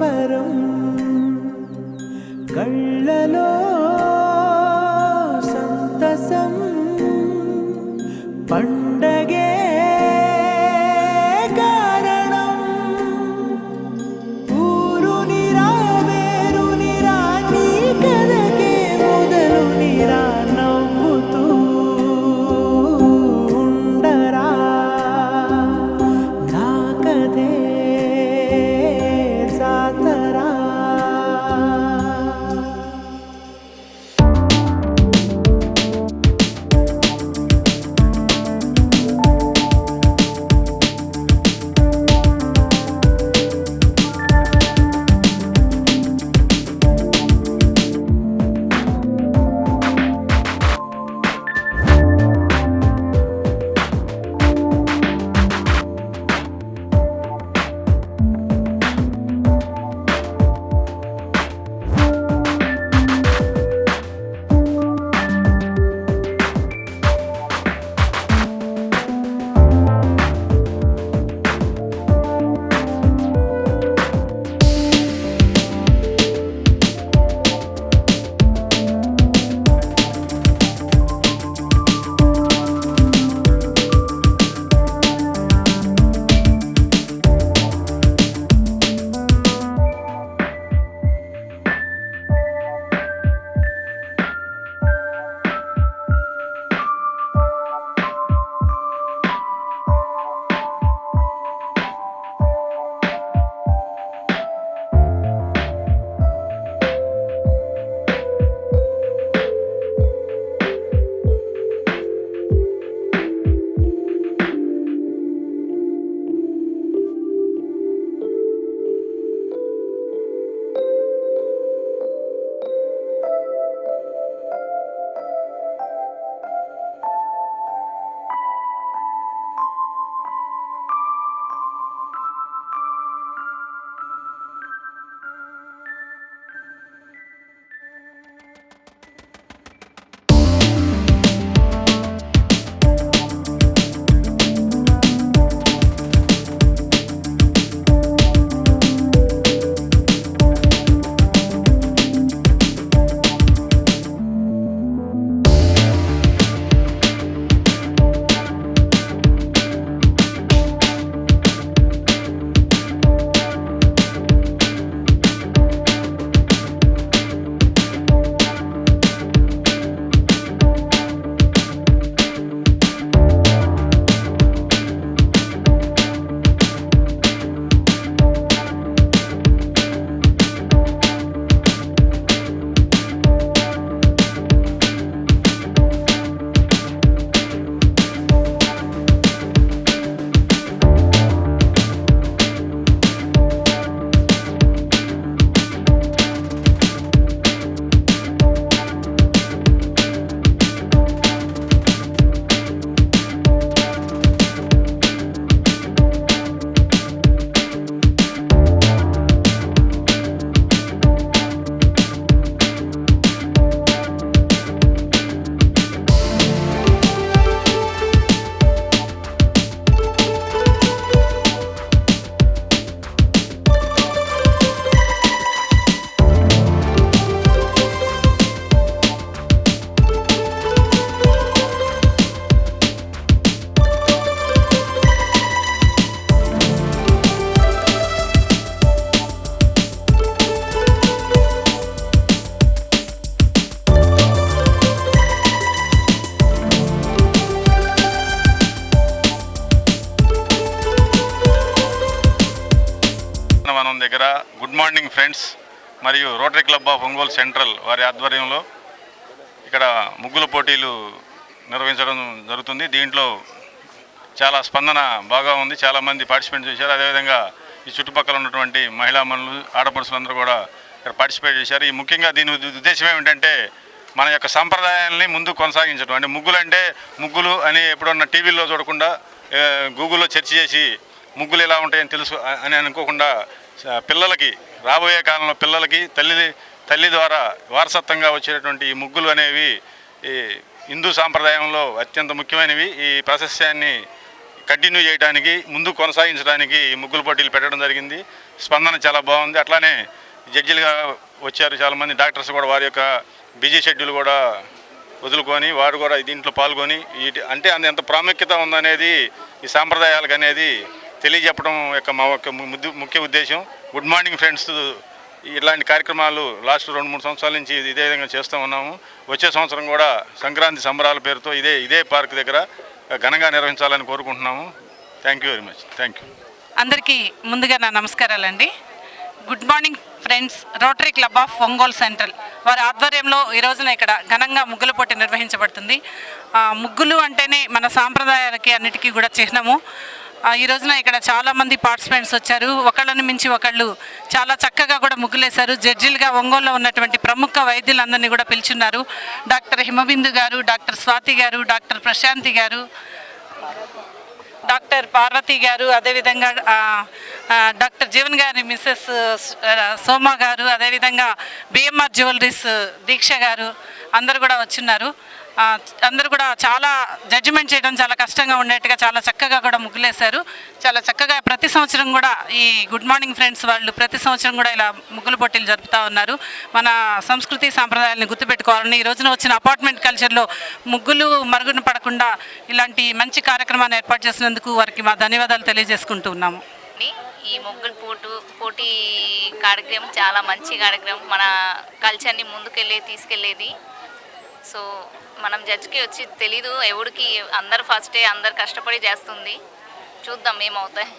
సంబరం కళ్ళలో good morning friends మరియు Rotary Club of Ongole Central వారి ఆధ్వర్యంలో ఇక్కడ ముగ్గుల పోటీలు నిర్వహించడం జరుగుతుంది. దీంట్లో చాలా స్పందన బాగా ఉంది. చాలామంది పార్టిసిపేట్ చేశారు. అదేవిధంగా ఈ చుట్టుపక్కల ఉన్నటువంటి మహిళా మనులు ఆడపడుచులందరూ కూడా ఇక్కడ పార్టిసిపేట్ చేశారు. ఈ ముఖ్యంగా దీని ఉద్దేశం ఏమిటంటే మన యొక్క సంప్రదాయాల్ని ముందు కొనసాగించడం. అంటే ముగ్గులు అంటే ముగ్గులు అని ఎప్పుడన్నా టీవీలో చూడకుండా గూగుల్లో సెర్చ్ చేసి ముగ్గులు ఎలా ఉంటాయని తెలుసు అని అనుకోకుండా పిల్లలకి రాబోయే కాలంలో పిల్లలకి తల్లి తల్లి ద్వారా వారసత్వంగా వచ్చేటటువంటి ఈ ముగ్గులు అనేవి ఈ హిందూ సాంప్రదాయంలో అత్యంత ముఖ్యమైనవి. ఈ ప్రాశస్యాన్ని కంటిన్యూ చేయడానికి ముందు కొనసాగించడానికి ఈ పోటీలు పెట్టడం జరిగింది. స్పందన చాలా బాగుంది. అట్లానే జడ్జిలుగా వచ్చారు చాలామంది. డాక్టర్స్ కూడా వారి యొక్క బిజీ షెడ్యూల్ కూడా వదులుకొని వారు కూడా దీంట్లో పాల్గొని వీటి అంటే అంత ఎంత ప్రాముఖ్యత ఉందనేది ఈ సాంప్రదాయాలకు అనేది తెలియజెప్పడం యొక్క మా యొక్క ముద్దు ముఖ్య ఉద్దేశం. గుడ్ మార్నింగ్ ఫ్రెండ్స్ ఇలాంటి కార్యక్రమాలు లాస్ట్ రెండు మూడు సంవత్సరాల నుంచి ఇదే విధంగా చేస్తూ ఉన్నాము. వచ్చే సంవత్సరం కూడా సంక్రాంతి సంబరాల పేరుతో ఇదే ఇదే పార్క్ దగ్గర ఘనంగా నిర్వహించాలని కోరుకుంటున్నాము. Thank you very much thank you అందరికీ ముందుగా నా నమస్కారాలండి. Good morning friends Rotary Club of Ongole Central వారి ఆధ్వర్యంలో ఈ రోజున ఇక్కడ ఘనంగా ముగ్గుల పోటీ నిర్వహించబడుతుంది. ముగ్గులు అంటేనే మన సాంప్రదాయాలకి అన్నిటికీ కూడా చిహ్నము. ఈ రోజున ఇక్కడ చాలామంది పార్టిసిపెంట్స్ వచ్చారు. ఒకళ్ళని మించి ఒకళ్ళు చాలా చక్కగా కూడా ముగ్గులేశారు. జడ్జిలుగా ఒంగోలులో ఉన్నటువంటి ప్రముఖ వైద్యులందరినీ కూడా పిలుచున్నారు. డాక్టర్ హిమబిందు గారు డాక్టర్ స్వాతి గారు డాక్టర్ ప్రశాంతి గారు డాక్టర్ పార్వతి గారు అదేవిధంగా డాక్టర్ జీవన్ గారి మిస్సెస్ సోమ గారు అదేవిధంగా బిఎంఆర్ జ్యువెలరీస్ దీక్ష గారు అందరు కూడా వచ్చున్నారు. అందరూ కూడా చాలా జడ్జిమెంట్ చేయడం చాలా కష్టంగా ఉండేట్టుగా చాలా చక్కగా కూడా ముగ్గులేశారు. చాలా చక్కగా ప్రతి సంవత్సరం కూడా ఈ గుడ్ మార్నింగ్ ఫ్రెండ్స్ వాళ్ళు ప్రతి సంవత్సరం కూడా ఇలా ముగ్గులు పోటీలు జరుపుతూ ఉన్నారు. మన సంస్కృతి సాంప్రదాయాలను గుర్తుపెట్టుకోవాలని ఈ రోజున వచ్చిన అపార్ట్మెంట్ కల్చర్లో ముగ్గులు మరుగున పడకుండా ఇలాంటి మంచి కార్యక్రమాన్ని ఏర్పాటు చేసినందుకు వారికి మా ధన్యవాదాలు తెలియజేసుకుంటూ ఉన్నాము. ఈ ముగ్గులు పోటు పోటీ కార్యక్రమం చాలా మంచి కార్యక్రమం. మన కల్చర్ని ముందుకెళ్ళి తీసుకెళ్ళేది సో మనం జడ్జ్కి వచ్చి తెలీదు ఎవడికి అందరు ఫస్టే అందరు కష్టపడి చేస్తుంది. చూద్దాం ఏమవుతాయి.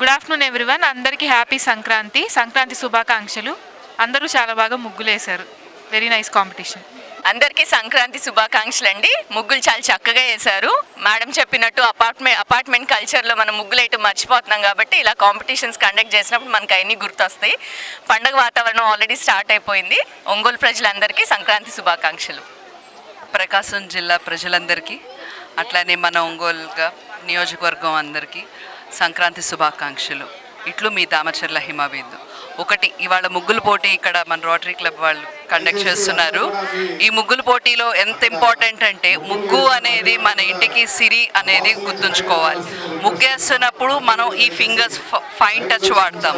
గుడ్ ఆఫ్టర్నూన్ ఎవ్రీవన్ అందరికీ హ్యాపీ సంక్రాంతి సంక్రాంతి శుభాకాంక్షలు. అందరూ చాలా బాగా ముగ్గులేశారు. వెరీ నైస్ కాంపిటీషన్ అందరికీ సంక్రాంతి శుభాకాంక్షలు అండి ముగ్గులు చాలా చక్కగా వేశారు. మేడం చెప్పినట్టు అపార్ట్మెంట్ అపార్ట్మెంట్ కల్చర్లో మనం ముగ్గులు వేయటం మర్చిపోతున్నాం కాబట్టి ఇలా కాంపిటీషన్స్ కండక్ట్ చేసినప్పుడు మనకు అవన్నీ గుర్తొస్తాయి. పండగ వాతావరణం ఆల్రెడీ స్టార్ట్ అయిపోయింది. ఒంగోలు ప్రజలందరికీ సంక్రాంతి శుభాకాంక్షలు. ప్రకాశం జిల్లా ప్రజలందరికీ అట్లానే మన ఒంగోలుగా నియోజకవర్గం అందరికీ సంక్రాంతి శుభాకాంక్షలు. ఇట్లు మీ దామచర్ల హిమాబేందు ఒకటి ఇవాళ ముగ్గుల పోటీ ఇక్కడ మన రోటరీ క్లబ్ వాళ్ళు కండక్ట్ చేస్తున్నారు. ఈ ముగ్గుల పోటీలో ఎంత ఇంపార్టెంట్ అంటే ముగ్గు అనేది మన ఇంటికి సిరి అనేది గుర్తుంచుకోవాలి. ముగ్గేస్తున్నప్పుడు మనం ఈ ఫింగర్స్ ఫైన్ టచ్ వాడతాం.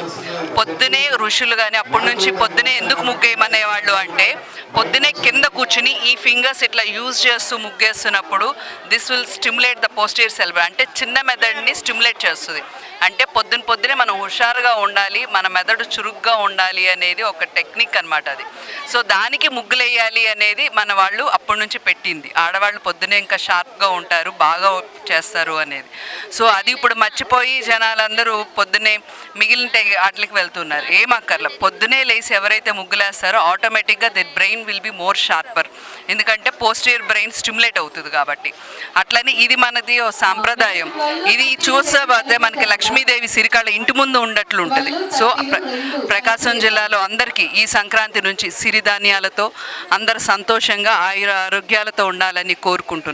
పొద్దునే ఋషులు కానీ అప్పటి నుంచి పొద్దునే ఎందుకు ముగ్గేయమనే వాళ్ళు అంటే పొద్దునే కింద కూర్చుని ఈ ఫింగర్స్ ఇట్లా యూజ్ చేస్తూ ముగ్గేస్తున్నప్పుడు this will stimulate the posterior cerebellum అంటే చిన్న మెదడుని స్టిమ్యులేట్ చేస్తుంది. అంటే పొద్దున పొద్దునే మనం హుషారుగా ఉండాలి మన మెదడు చురుగ్గా ఉండాలి అనేది ఒక టెక్నిక్ అనమాట అది. సో దానికి ముగ్గులు వేయాలి అనేది మన వాళ్ళు అప్పటి నుంచి పెట్టింది. ఆడవాళ్ళు పొద్దునే ఇంకా షార్ప్గా ఉంటారు బాగా చేస్తారు అనేది. సో అది ఇప్పుడు మర్చిపోయి జనాలందరూ పొద్దునే మిగిలిన వాటికి వెళ్తున్నారు. ఏం పొద్దునే లేచి ఎవరైతే ముగ్గులేస్తారో ఆటోమేటిక్గా the brain will be more sharper. ఎందుకంటే పోస్టియర్ బ్రెయిన్ స్టిమ్యులేట్ అవుతుంది కాబట్టి. అట్లనే ఇది మనది ఓ సాంప్రదాయం. ఇది చూస్తే మనకి లక్ష్మీదేవి సిరికాళ్ళ ఇంటి ముందు ఉండట్లు ఉంటుంది సో ప్రకాశం జిల్లాలో అందరికీ ఈ సంక్రాంతి నుంచి సిరి సిరిధాన్యాలతో అందరు సంతోషంగా ఆయుర ఆరోగ్యాలతో ఉండాలని కోరుకుంటున్నాను